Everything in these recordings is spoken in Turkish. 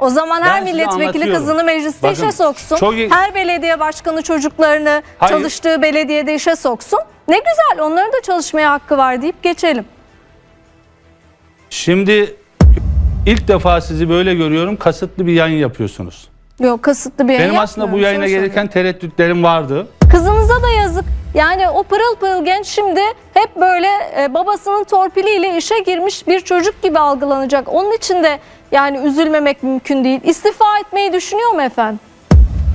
O zaman her size milletvekili anlatıyorum. kızını mecliste Bakın, işe soksun. çok iyi- Her belediye başkanı çocuklarını Hayır. çalıştığı belediyede işe soksun. Ne güzel onların da çalışmaya hakkı var deyip geçelim. Şimdi ilk defa sizi böyle görüyorum. Kasıtlı bir yayın yapıyorsunuz. Yok kasıtlı bir yayın Benim aslında bu yapmıyorum, yayına sana gelirken tereddütlerim vardı. söyleyeyim. Kızınıza da yazık. Yani o pırıl pırıl genç şimdi hep böyle e, babasının torpiliyle işe girmiş bir çocuk gibi algılanacak. Onun için de yani üzülmemek mümkün değil. İstifa etmeyi düşünüyor mu efendim?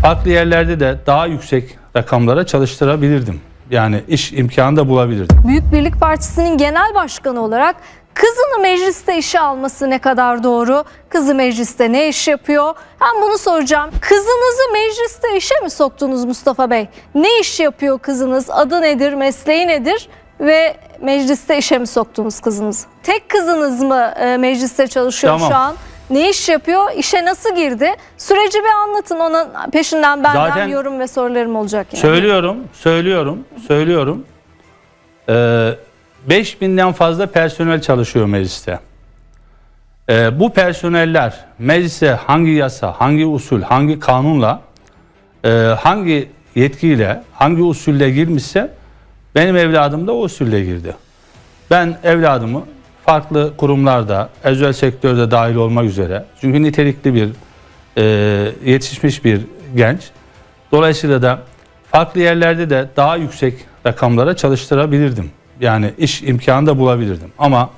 Farklı yerlerde de daha yüksek rakamlara çalıştırabilirdim. Yani iş imkanı da bulabilirdim. Büyük Birlik Partisi'nin genel başkanı olarak kızını mecliste işe alması ne kadar doğru? Kızı mecliste ne iş yapıyor? Ben bunu soracağım. Kızınızı mecliste işe mi soktunuz Mustafa Bey? Ne iş yapıyor kızınız? Adı nedir? Mesleği nedir? Ve mecliste işe mi soktunuz kızınızı? Tek kızınız mı e, mecliste çalışıyor Tamam. şu an? Ne iş yapıyor? İşe nasıl girdi? Süreci bir anlatın. Onun peşinden benden Zaten- yorum ve sorularım olacak yani. Söylüyorum, söylüyorum, söylüyorum. Ee, 5000'den fazla personel çalışıyor mecliste. Ee, bu personeller meclise hangi yasa, hangi usul, hangi kanunla, e, hangi yetkiyle, hangi usulle girmişse benim evladım da o usulle girdi. Ben evladımı farklı kurumlarda, özel sektörde dahil olmak üzere çünkü nitelikli bir e, yetişmiş bir genç. Dolayısıyla da farklı yerlerde de daha yüksek rakamlara çalıştırabilirdim. Yani iş imkanı da bulabilirdim. Ama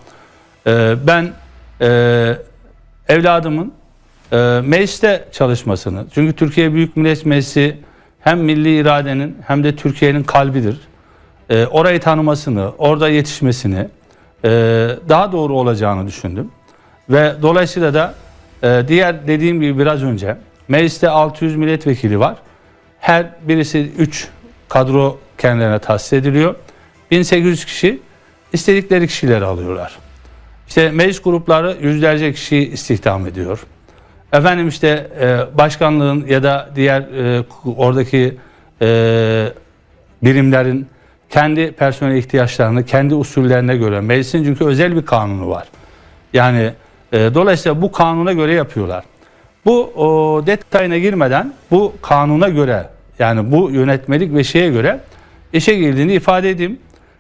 e, ben e, evladımın e, mecliste çalışmasını, çünkü Türkiye Büyük Millet Meclisi hem milli iradenin hem de Türkiye'nin kalbidir. E, orayı tanımasını, orada yetişmesini e, daha doğru olacağını düşündüm. Ve dolayısıyla da e, diğer dediğim gibi biraz önce mecliste 600 milletvekili var. Her birisi 3 kadro kendilerine tahsis ediliyor. 1800 kişi istedikleri kişileri alıyorlar. İşte meclis grupları yüzlerce kişiyi istihdam ediyor. Efendim işte e, başkanlığın ya da diğer e, oradaki birimlerin kendi personel ihtiyaçlarını kendi usullerine göre meclisin çünkü özel bir kanunu var. Yani e, dolayısıyla bu kanuna göre yapıyorlar. Bu o, detayına girmeden bu kanuna göre yani bu yönetmelik ve şeye göre işe girdiğini ifade edeyim.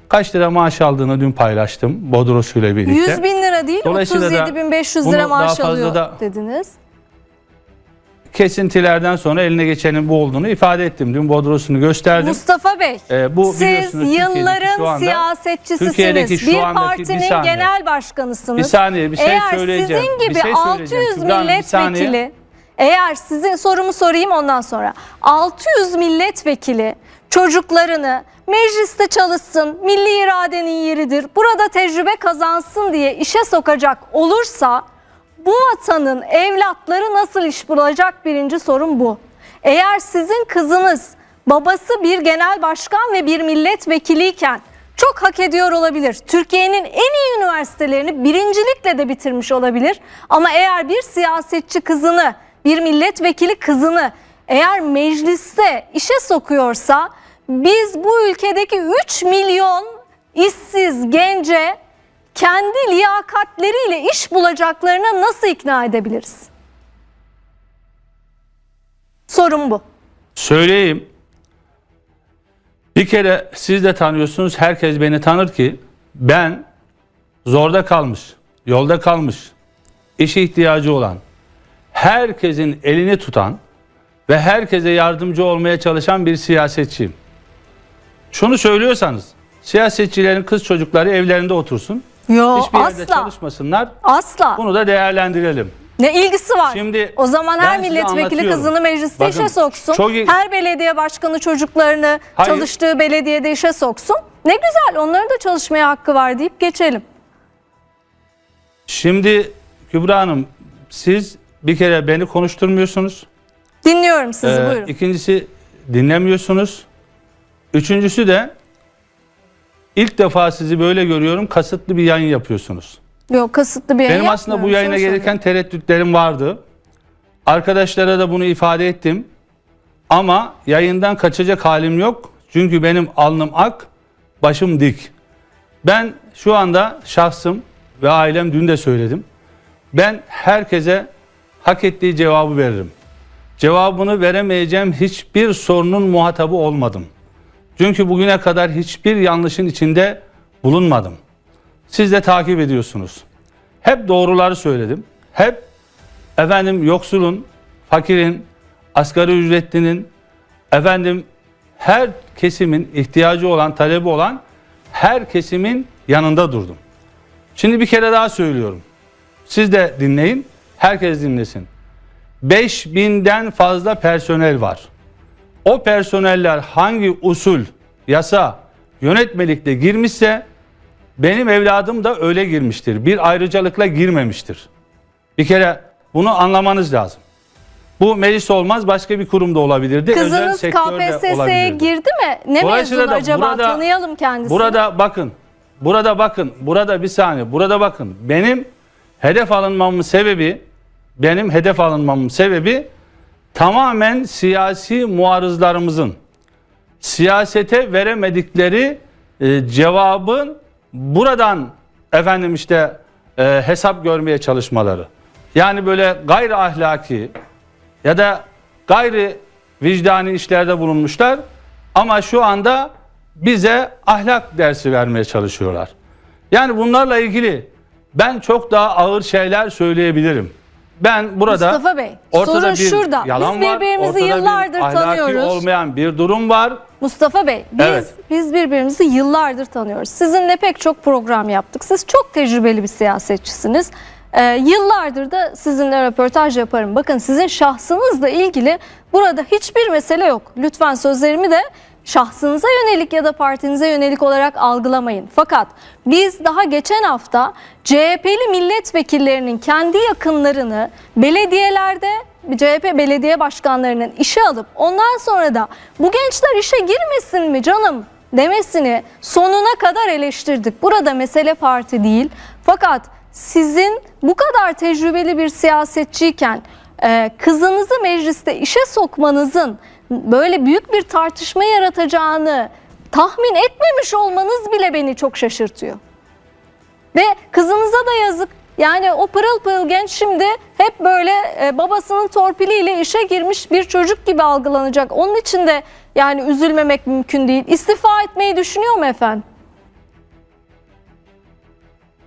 Kaç lira maaş aldığını dün paylaştım Bodros'uyla birlikte. 100 bin lira değil Dolayısıyla da 37.500 bunu lira maaş alıyor da- dediniz. Kesintilerden sonra eline geçenin bu olduğunu ifade ettim. Dün Bodros'unu gösterdim. Mustafa Bey, Ee, bu siz yılların anda- siyasetçisisiniz. Bir andaki- partinin bir saniye. genel başkanısınız. Bir saniye, bir şey eğer söyleyeceğim. sizin Bir gibi şey söyleyeceğim. 600 Kübra Hanım, bir saniye. milletvekili, eğer sizin sorumu sorayım ondan sonra. 600 milletvekili çocuklarını mecliste çalışsın, milli iradenin yeridir, burada tecrübe kazansın diye işe sokacak olursa bu vatanın evlatları nasıl iş bulacak birinci sorun bu. Eğer sizin kızınız babası bir genel başkan ve bir milletvekiliyken çok hak ediyor olabilir. Türkiye'nin en iyi üniversitelerini birincilikle de bitirmiş olabilir. Ama eğer bir siyasetçi kızını, bir milletvekili kızını eğer mecliste işe sokuyorsa biz bu ülkedeki 3 milyon işsiz gence kendi liyakatleriyle iş bulacaklarına nasıl ikna edebiliriz? Sorun bu. Söyleyeyim. Bir kere siz de tanıyorsunuz, herkes beni tanır ki ben zorda kalmış, yolda kalmış, işe ihtiyacı olan, herkesin elini tutan ve herkese yardımcı olmaya çalışan bir siyasetçiyim. Şunu söylüyorsanız, siyasetçilerin kız çocukları evlerinde otursun, Yok hiçbir yerde asla. çalışmasınlar, Asla. bunu da değerlendirelim. Ne ilgisi var? Şimdi o zaman ben her size milletvekili anlatıyorum. kızını mecliste Bakın, işe soksun. çok iyi- Her belediye başkanı çocuklarını Hayır. çalıştığı belediyede işe soksun. Ne güzel onların da çalışmaya hakkı var deyip geçelim. Şimdi Kübra Hanım, siz bir kere beni konuşturmuyorsunuz. Dinliyorum sizi Ee, buyurun. İkincisi dinlemiyorsunuz. Üçüncüsü de ilk defa sizi böyle görüyorum kasıtlı bir yayın yapıyorsunuz. Yok kasıtlı bir yayın Benim aslında bu yayına gelirken tereddütlerim vardı. Arkadaşlara da bunu ifade ettim. Ama yayından kaçacak halim yok. Çünkü benim alnım ak, başım dik. Ben şu anda şahsım ve ailem dün de söyledim. Ben herkese hak ettiği cevabı veririm. Cevabını veremeyeceğim hiçbir sorunun muhatabı olmadım. Çünkü bugüne kadar hiçbir yanlışın içinde bulunmadım. Siz de takip ediyorsunuz. Hep doğruları söyledim. Hep efendim yoksulun, fakirin, asgari ücretlinin, efendim her kesimin ihtiyacı olan, talebi olan her kesimin yanında durdum. Şimdi bir kere daha söylüyorum. Siz de dinleyin, herkes dinlesin. 5000'den fazla personel var. O personeller hangi usul, yasa, yönetmelikle girmişse benim evladım da öyle girmiştir. Bir ayrıcalıkla girmemiştir. Bir kere bunu anlamanız lazım. Bu meclis olmaz başka bir kurumda olabilirdi. Özel Kızınız KPSS'ye girdi mi? Ne da acaba? burada- Tanıyalım kendisini. Burada bakın. Burada bakın. Burada bir saniye. Burada bakın. Benim hedef alınmamın sebebi benim hedef alınmamın sebebi tamamen siyasi muarızlarımızın siyasete veremedikleri e, cevabın buradan efendim işte e, hesap görmeye çalışmaları. Yani böyle gayri ahlaki ya da gayri vicdani işlerde bulunmuşlar ama şu anda bize ahlak dersi vermeye çalışıyorlar. Yani bunlarla ilgili ben çok daha ağır şeyler söyleyebilirim. Ben burada Mustafa Bey, ortada sorun bir şurada. yalan Biz var, birbirimizi ortada bir yıllardır ahlaki tanıyoruz. olmayan bir durum var. Mustafa Bey, biz Evet. biz birbirimizi yıllardır tanıyoruz. Sizinle pek çok program yaptık. Siz çok tecrübeli bir siyasetçisiniz. Ee, yıllardır da sizinle röportaj yaparım. Bakın sizin şahsınızla ilgili burada hiçbir mesele yok. Lütfen sözlerimi de şahsınıza yönelik ya da partinize yönelik olarak algılamayın. Fakat biz daha geçen hafta CHP'li milletvekillerinin kendi yakınlarını belediyelerde CHP belediye başkanlarının işe alıp ondan sonra da bu gençler işe girmesin mi canım demesini sonuna kadar eleştirdik. Burada mesele parti değil. Fakat sizin bu kadar tecrübeli bir siyasetçiyken kızınızı mecliste işe sokmanızın böyle büyük bir tartışma yaratacağını tahmin etmemiş olmanız bile beni çok şaşırtıyor. Ve kızınıza da yazık. Yani o pırıl pırıl genç şimdi hep böyle e, babasının torpiliyle işe girmiş bir çocuk gibi algılanacak. Onun için de yani üzülmemek mümkün değil. İstifa etmeyi düşünüyor mu efendim?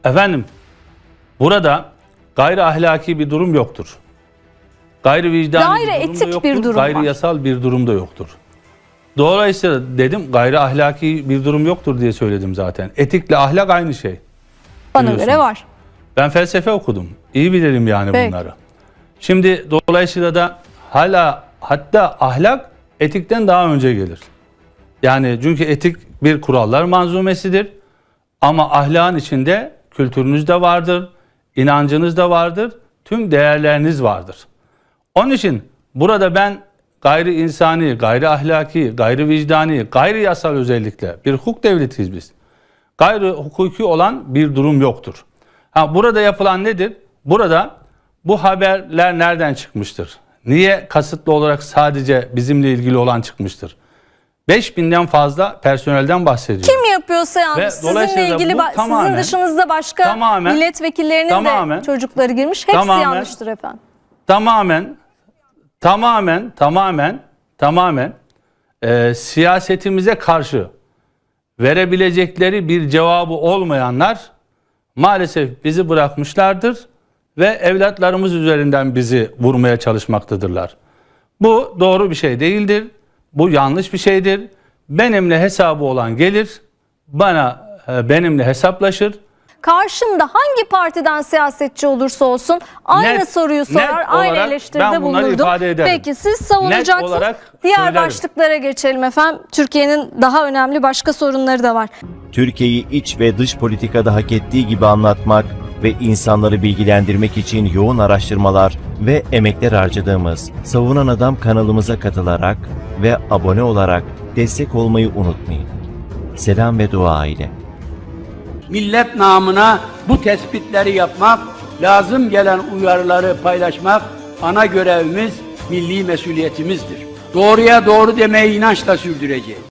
Efendim burada gayri ahlaki bir durum yoktur. Gayri vicdani Gayri bir etik yoktur. bir durum gayri var. yasal bir durum da yoktur. Dolayısıyla dedim gayri ahlaki bir durum yoktur diye söyledim zaten. Etikle ahlak aynı şey. Bana göre var. Ben felsefe okudum. İyi bilirim yani Peki. bunları. Şimdi dolayısıyla da hala hatta ahlak etikten daha önce gelir. Yani çünkü etik bir kurallar manzumesidir. Ama ahlakın içinde kültürünüz de vardır, inancınız da vardır, tüm değerleriniz vardır. Onun için burada ben gayri insani, gayri ahlaki, gayri vicdani, gayri yasal özellikle bir hukuk devletiyiz biz. Gayri hukuki olan bir durum yoktur. Ha, burada yapılan nedir? Burada bu haberler nereden çıkmıştır? Niye kasıtlı olarak sadece bizimle ilgili olan çıkmıştır? 5000'den fazla personelden bahsediyor. Kim yapıyorsa yanlış. Ve Sizinle ilgili bu ba- sizin tamamen- dışınızda başka tamamen- milletvekillerinin tamamen- de çocukları girmiş. Hepsi tamamen- yanlıştır efendim. tamamen tamamen tamamen tamamen e, siyasetimize karşı verebilecekleri bir cevabı olmayanlar maalesef bizi bırakmışlardır ve evlatlarımız üzerinden bizi vurmaya çalışmaktadırlar. Bu doğru bir şey değildir. Bu yanlış bir şeydir. Benimle hesabı olan gelir, bana e, benimle hesaplaşır. Karşımda hangi partiden siyasetçi olursa olsun aynı Net- soruyu sorar, aynı eleştiride bulunurdum. Peki siz savunacaksınız. olarak Diğer söylerim. başlıklara geçelim efendim. Türkiye'nin daha önemli başka sorunları da var. Türkiye'yi iç ve dış politikada hak ettiği gibi anlatmak ve insanları bilgilendirmek için yoğun araştırmalar ve emekler harcadığımız Savunan Adam kanalımıza katılarak ve abone olarak destek olmayı unutmayın. Selam ve dua ile. Millet namına bu tespitleri yapmak, lazım gelen uyarıları paylaşmak ana görevimiz, milli mesuliyetimizdir. Doğruya doğru demeyi inançla sürdüreceğiz.